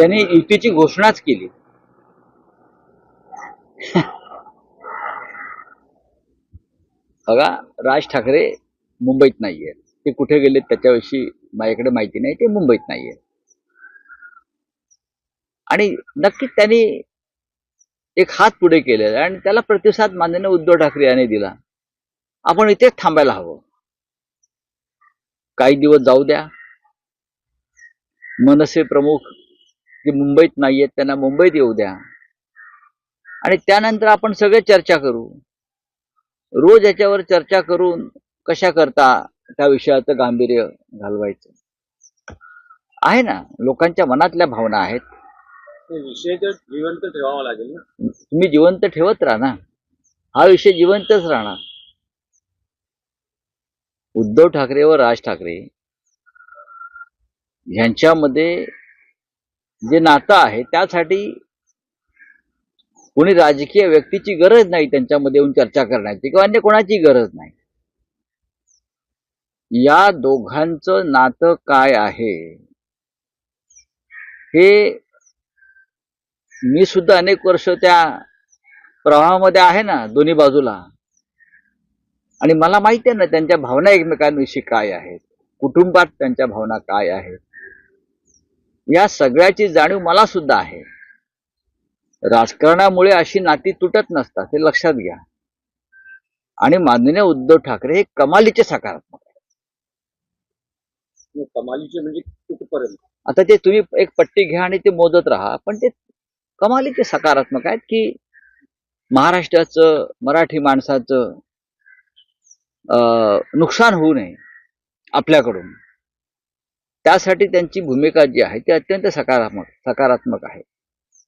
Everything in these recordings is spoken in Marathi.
त्यांनी युतीची घोषणाच केली. बघा राज ठाकरे मुंबईत नाहीये. ते कुठे गेले त्याच्याविषयी माझ्याकडे माहिती नाही ते मुंबईत नाहीये. आणि नक्कीच त्यांनी एक हात पुढे केलेला आहे आणि त्याला प्रतिसाद माननीय उद्धव ठाकरे यांनी दिला. आपण इथेच थांबायला हवं. काही दिवस जाऊ द्या. मनसे प्रमुख जे मुंबईत नाहीयेत त्यांना मुंबईत येऊ द्या. आणि त्यानंतर आपण सगळे चर्चा करू. रोज याच्यावर चर्चा करून कशा करता त्या विषयाचं गांभीर्य घालवायचं. आहे ना? लोकांच्या मनातल्या भावना आहेत. विषय जिवंत ठेवावा लागेल ना? तुम्ही जिवंत ठेवत राहा ना. हा विषय जिवंतच राहणार. उद्धव ठाकरे व राज ठाकरे यांच्यामध्ये जे नातं आहे त्यासाठी कोणी राजकीय व्यक्तीची गरज नाही त्यांच्यामध्ये येऊन चर्चा करण्याची किंवा अन्य कोणाची गरज नाही. या दोघांचं नातं काय आहे? हे मी सुद्धा अनेक वर्ष त्या प्रवाहामध्ये आहे ना दोन्ही बाजूला. आणि मला माहिती आहे ना त्यांच्या भावना एकमेकांविषयी काय आहेत? कुटुंबात त्यांच्या भावना काय आहेत? या सगळ्याची जाणीव मला सुद्धा आहे. राजकारणामुळे अशी नाती तुटत नसतात हे लक्षात घ्या. आणि माननीय उद्धव ठाकरे हे कमालीचे सकारात्मक आहेत. कमालीचे म्हणजे कुठपर्यंत? आता ते तुम्ही एक पट्टी घ्या आणि ते मोजत राहा पण ते कमालीचे सकारात्मक आहेत की महाराष्ट्राचं मराठी माणसाचं अं, नुकसान होऊ नये आपल्याकडून. त्यासाठी त्यांची भूमिका जी आहे ती अत्यंत सकारात्मक सकारात्मक आहे.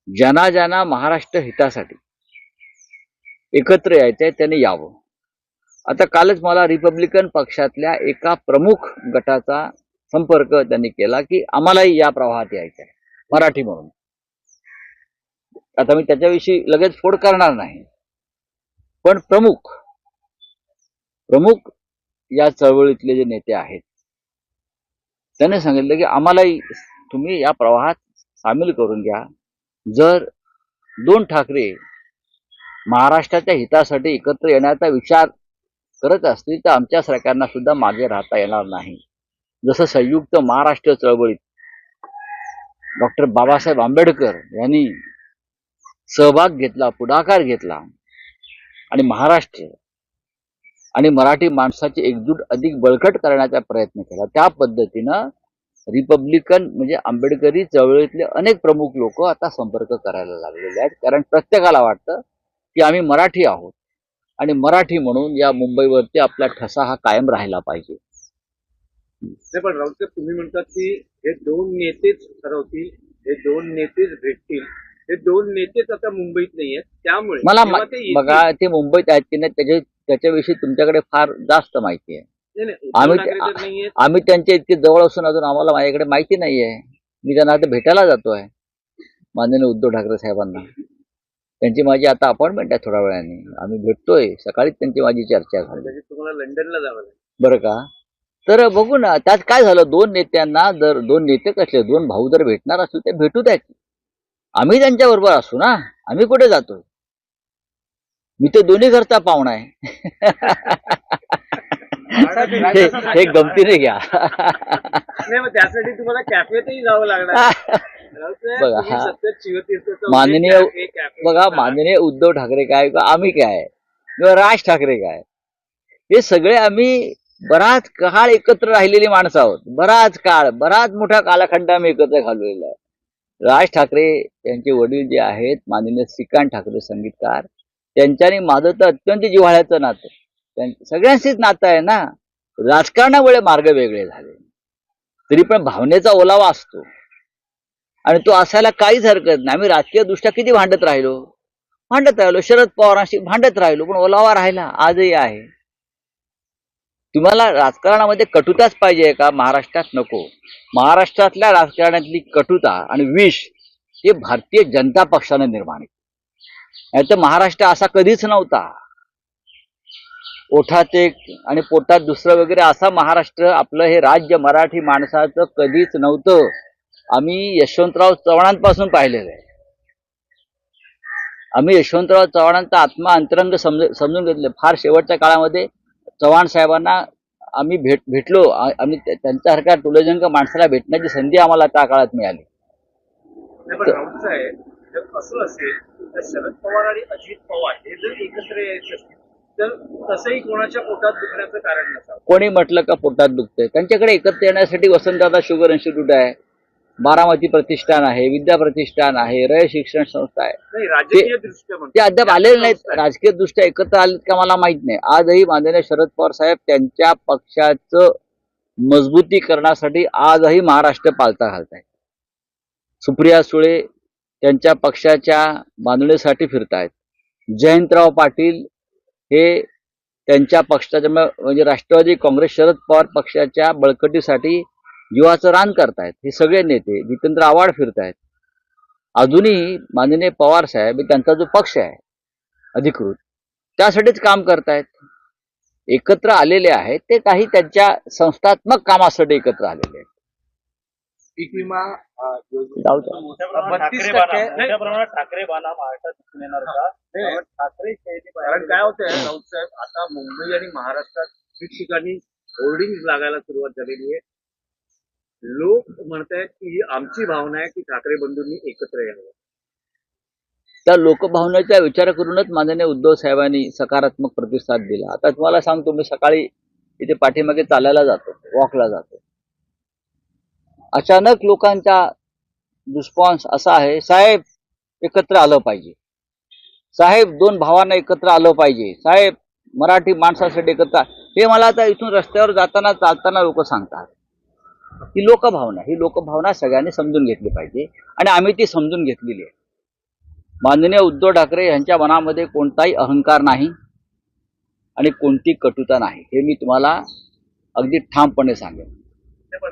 ज्यांना ज्यांना महाराष्ट्र हितासाठी एकत्र यायचंय त्याने यावं. आता कालच मला रिपब्लिकन पक्षातल्या एका प्रमुख गटाचा संपर्क त्यांनी केला की आम्हालाही या प्रवाहात यायचं आहे मराठी म्हणून. आता मी त्याच्याविषयी लगेच फोड करणार नाही. पण प्रमुख प्रमुख या चळवळीतले जे नेते आहेत त्याने सांगितलं की आम्हालाही तुम्ही या प्रवाहात सामील करून घ्या. जर दोन ठाकरे महाराष्ट्राच्या हितासाठी एकत्र येण्याचा विचार करत असतील तर आमच्या सरकारना सुद्धा मागे राहता येणार नाही. जसं संयुक्त महाराष्ट्र चळवळीत डॉक्टर बाबासाहेब आंबेडकर यांनी सहभाग घेतला पुढाकार घेतला आणि महाराष्ट्र आणि मराठी माणसाची एकजूट अधिक बळकट करण्याचा प्रयत्न केला. त्या पद्धतीनं रिपब्लिकन म्हणजे आंबेडकरी चळवळीतले अनेक प्रमुख लोक आता संपर्क करायला लागलेले आहेत. कारण प्रत्येकाला वाटतं की आम्ही मराठी आहोत. आणि मराठी म्हणून या मुंबईवरती आपला ठसा हा कायम राहिला पाहिजे. पण राऊत साहेब तुम्ही म्हणतात की हे दोन नेतेच ठरवतील हे दोन नेतेच भेटतील हे दोन नेतेच आता मुंबईत नाही आहेत त्यामुळे मला बघा ते मुंबईत आहेत की नाही त्याच्या त्याच्याविषयी तुमच्याकडे फार जास्त माहिती आहे. आम्ही आम्ही त्यांच्या इतके जवळ असून अजून आम्हाला माझ्याकडे माहिती नाही आहे मी त्यांना आता भेटायला जातोय. माननीय उद्धव ठाकरे साहेबांना. त्यांची माझी आता अपॉइंटमेंट आहे थोड्या वेळाने. आम्ही भेटतोय. सकाळीच त्यांची माझी चर्चा झाली. म्हणजे तुम्हाला लंडनला जावं लागेल. बरं का? तर बघू ना त्यात काय झालं? दोन नेत्यांना जर दोन नेते कसले दोन भाऊ जर भेटणार असतील ते भेटू द्या की. आम्ही त्यांच्या बरोबर असू ना? आम्ही कुठे जातो मी तर दोन्ही घरचा पाहुणा आहे. हे गमतीने घ्या. त्यासाठी तुम्हाला कॅफेतही जावं लागणार. हा. माननीय बघा. माननीय उद्धव ठाकरे काय किंवा आम्ही काय किंवा राज ठाकरे काय हे सगळे आम्ही बराच काळ एकत्र राहिलेली माणसं आहोत. बराच काळ बराच मोठा कालखंड आम्ही एकत्र घालवलेला आहे. राज ठाकरे यांचे वडील जे आहेत माननीय श्रीकांत ठाकरे संगीतकार त्यांच्यानी माझं तर अत्यंत जिव्हाळ्याचं नातं. सगळ्यांशीच नातं आहे ना. राजकारणामुळे मार्ग वेगळे झाले. तरी पण भावनेचा ओलावा असतो. आणि तो असायला काहीच हरकत नाही. आम्ही राजकीय दृष्ट्या किती भांडत राहिलो? भांडत राहिलो. शरद पवारांशी भांडत राहिलो. पण ओलावा राहिला. आजही आहे. तुम्हाला राजकारणामध्ये कटुताच पाहिजे का? महाराष्ट्रात नको. महाराष्ट्रातल्या राजकारणातली कटुता आणि विष हे भारतीय जनता पक्षानं निर्माण केलं. नाहीतर महाराष्ट्र असा कधीच नव्हता. ओठात एक आणि पोटात दुसरं वगैरे असा महाराष्ट्र आपलं हे राज्य मराठी माणसाचं कधीच नव्हतं. आम्ही यशवंतराव चव्हाणांपासून पाहिलेलं आहे. आम्ही यशवंतराव चव्हाणांचा आत्मा अंतरंग समज समजून घेतले. फार शेवटच्या काळामध्ये चव्हाण साहेबांना आम्ही भेट भेटलो. आम्ही त्या- त्यांच्यासारख्या टुलेजंग माणसाला भेटण्याची संधी आम्हाला त्या काळात मिळाली. जर असं असेल तर शरद पवार आणि अजित पवार हे जर एकत्र यायचे असतील तर तसंही कोणाच्या पोटात दुखण्याचं कारण नसावं. कोणी म्हटलं का पोटात दुखतंय? त्यांच्याकडे एकत्र येण्यासाठी वसंतदादा शुगर इन्स्टिट्यूट आहे बारामती प्रतिष्ठान आहे विद्या प्रतिष्ठान आहे रय शिक्षण संस्था आहे. राजकीय. ते अद्याप आलेले नाहीत. राजकीय दृष्ट्या एकत्र आलेत का मला माहीत नाही. आजही माननीय शरद पवार साहेब त्यांच्या पक्षाचं मजबूतीकरणासाठी आजही महाराष्ट्र पालता घालत आहेत सुप्रिया सुळे त्यांच्या पक्षाच्या बांधणीसाठी फिरतायत. जयंतराव पाटील हे त्यांच्या पक्षाच्या म्हणजे राष्ट्रवादी काँग्रेस शरद पवार पक्षाच्या बळकटीसाठी जीवाचं रान करतायत. हे सगळे नेते जितेंद्र आव्हाड फिरतायत. अजूनही माननीय पवार साहेब हे त्यांचा जो पक्ष आहे अधिकृत त्यासाठीच काम करतायत. एकत्र आलेले आहेत ते काही त्यांच्या संस्थात्मक कामासाठी एकत्र आलेले आहेत. पीक विमा बत्तीस टक्के- मोठ्या प्रमाणात ठाकरे बाणा महाराष्ट्रात दिसून येणार नाही. ठाकरे शैली कारण काय होतंय राऊत साहेब आता मुंबई आणि महाराष्ट्रात ठिकठिकाणी होर्डिंग लागायला सुरुवात झालेली आहे. लोक म्हणतायत की ही आमची भावना आहे की ठाकरे बंधूंनी एकत्र यावं. त्या लोकभावनेचा विचार करूनच माननीय उद्धव साहेबांनी सकारात्मक प्रतिसाद दिला. आता तुम्हाला सांगतो मी सकाळी इथे पाठीमागे चालायला जातो वॉकला जातो. अचानक लोकांचा रिस्पॉन्स असा आहे साहेब एकत्र आलं पाहिजे. साहेब दोन भावांना एकत्र आलं पाहिजे. साहेब मराठी माणसासाठी एकत्र हे मला आता इथून रस्त्यावर जाताना चालताना लोक सांगतात. ही लोकभावना ही लोकभावना सगळ्यांनी समजून घेतली पाहिजे. आणि आम्ही ती समजून घेतलेली आहे. माननीय उद्धव ठाकरे यांच्या मनामध्ये कोणताही अहंकार नाही आणि कोणती कटुता नाही. हे मी तुम्हाला अगदी ठामपणे सांगेन.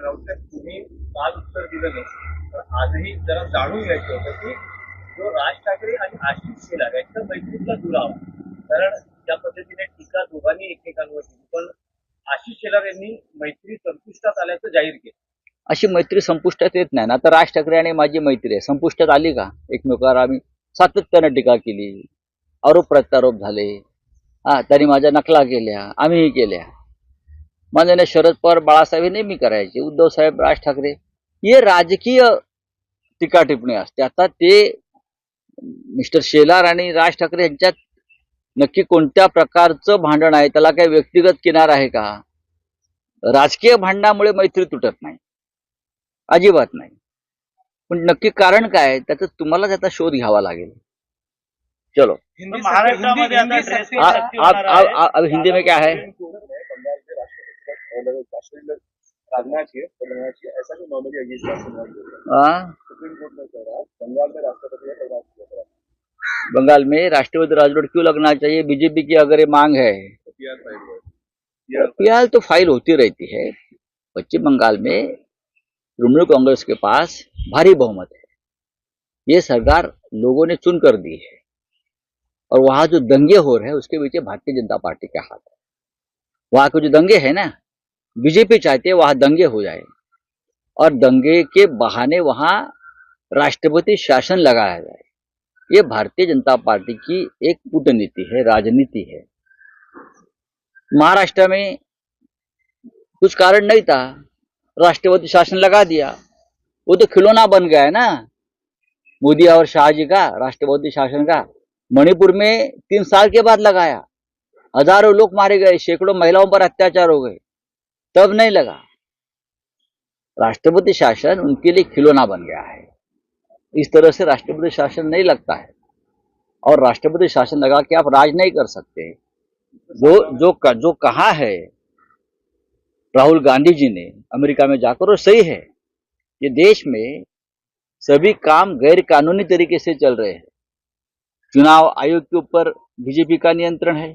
नाही, पण राऊत तुम्ही काल उत्तर दिलं नाही. तर आजही जरा जाणून घ्यायचं होतं की जो राज ठाकरे आणि आशिष शेलार यांच्या मैत्रीतला दुरावा कारण ज्या पद्धतीने टीका दोघांनी एकमेकांवर केली पण आशिष शेलार यांनी मैत्री संपुष्टात आल्याचं जाहीर केलं. अशी मैत्री संपुष्टात येत नाही. ना तर राज ठाकरे आणि माझी मैत्री आहे. संपुष्टात आली का? एकमेकावर आम्ही सातत्यानं टीका केली. आरोप प्रत्यारोप झाले. हा त्यांनी माझ्या नकला केल्या. आम्हीही केल्या. माननीय शरद पवार बाळासाहेब हे नेहमी करायचे. उद्धव साहेब राज ठाकरे हे राजकीय टीका टिप्पणी असते. आता ते मिस्टर शेलार आणि राज ठाकरे यांच्यात नक्की कोणत्या प्रकारचं भांडण आहे? त्याला काही व्यक्तिगत किनार आहे का? राजकीय भांडणामुळे मैत्री तुटत नाही. अजिबात नाही. पण नक्की कारण काय आहे, त्याचं तुम्हाला त्याचा शोध घ्यावा लागेल. चलो. आहे. आप- अब हिंदी में क्या है? जी बंगाल की ऐसा भी नॉर्मली हाँ, सुप्रीम कोर्ट ने कह रहा है बंगाल में राष्ट्रपति का बंगाल में राष्ट्रपति राजवट क्यों लगना चाहिए? बीजेपी की अगर ये मांग है। फ़िलहाल तो फ़ाइल होती रहती है। पश्चिम बंगाल में तृणमूल कांग्रेस के पास भारी बहुमत है। ये सरकार लोगों ने चुन कर दी है। और वहाँ जो दंगे हो रहे हैं उसके पीछे भारतीय जनता पार्टी का हाथ है। वहाँ के जो दंगे है ना बीजेपी चाहती है, वहाँ दंगे हो जाए। और दंगे के बहाने वहाँ राष्ट्रपति शासन लगाया जाए। ये भारतीय जनता पार्टी की एक कूटनीति है, राजनीति है। महाराष्ट्र में कुछ कारण नहीं था। राष्ट्रपति शासन लगा दिया। वो तो खिलौना बन गया है ना। मोदी और शाहजी का, राष्ट्रपति शासन का। मणिपुर में तीन साल के बाद लगाया। हज़ारों लोग मारे गए, सैकड़ों महिलाओं पर अत्याचार हो गए। तब नहीं लगा। राष्ट्रपति शासन उनके लिए खिलौना बन गया है। इस तरह से राष्ट्रपति शासन नहीं लगता है। और राष्ट्रपति शासन लगा के आप राज नहीं कर सकते। जो जो जो कहा है, राहुल गांधी जी ने, अमेरिका में जाकर वो सही है। ये देश में सभी काम गैर कानूनी तरीके से चल रहे हैं। चुनाव आयोग के ऊपर बीजेपी का नियंत्रण है।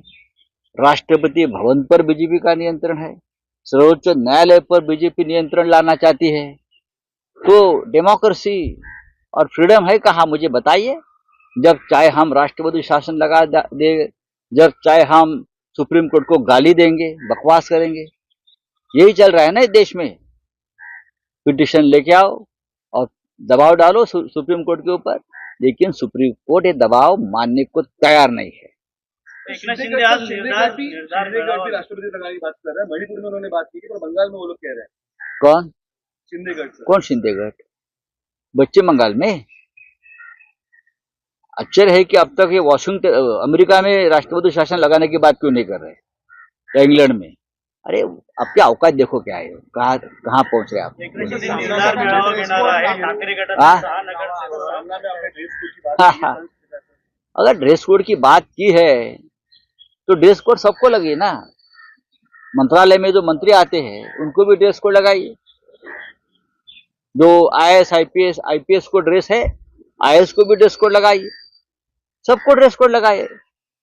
राष्ट्रपति भवन पर बीजेपी का नियंत्रण है। सर्वोच्च न्यायालय पर बीजेपी नियंत्रण लाना चाहती है। तो डेमोक्रेसी और फ्रीडम है कहा मुझे बताइए। जब चाहे हम राष्ट्रपति शासन लगा दे जब चाहे हम सुप्रीम कोर्ट को गाली देंगे बकवास करेंगे। यही चल रहा है ना देश में। पिटिशन लेके आओ और दबाव डालो सु, सुप्रीम कोर्ट के ऊपर। लेकिन सुप्रीम कोर्ट ये दबाव मानने को तैयार नहीं है। एकनाथ शिंदे आज निर्धार राष्ट्रपति लगाने की बात कर रहे हैं। मणिपुर में उन्होंने बात की थी पर बंगाल में वो लोग कह रहे हैं। कौन? शिंदेगढ़ कौन शिंदेगढ़ पश्चिम बंगाल में? आश्चर्य है कि अब तक ये वॉशिंगटन अमेरिका में राष्ट्रपति शासन लगाने की बात क्यों नहीं कर रहे? या इंग्लैंड में? अरे आपके औकात देखो क्या है? कहाँ कहाँ पहुँच रहे आप? हा? हाँ। है। अगर ड्रेस कोड की बात की है तो ड्रेस कोड सबको लगे ना। मंत्रालय में जो मंत्री आते हैं उनको भी ड्रेस कोड लगाइए। जो I S I P S I P S को ड्रेस है आई एस को भी ड्रेस कोड लगाइए। सबको ड्रेस कोड लगाइए।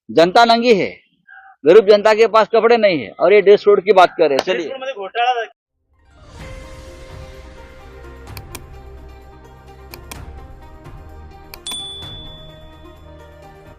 जनता नंगी है। गरीब जनता के पास कपड़े नहीं है। और ये ड्रेस कोड की बात कर रहे हैं। चलिए।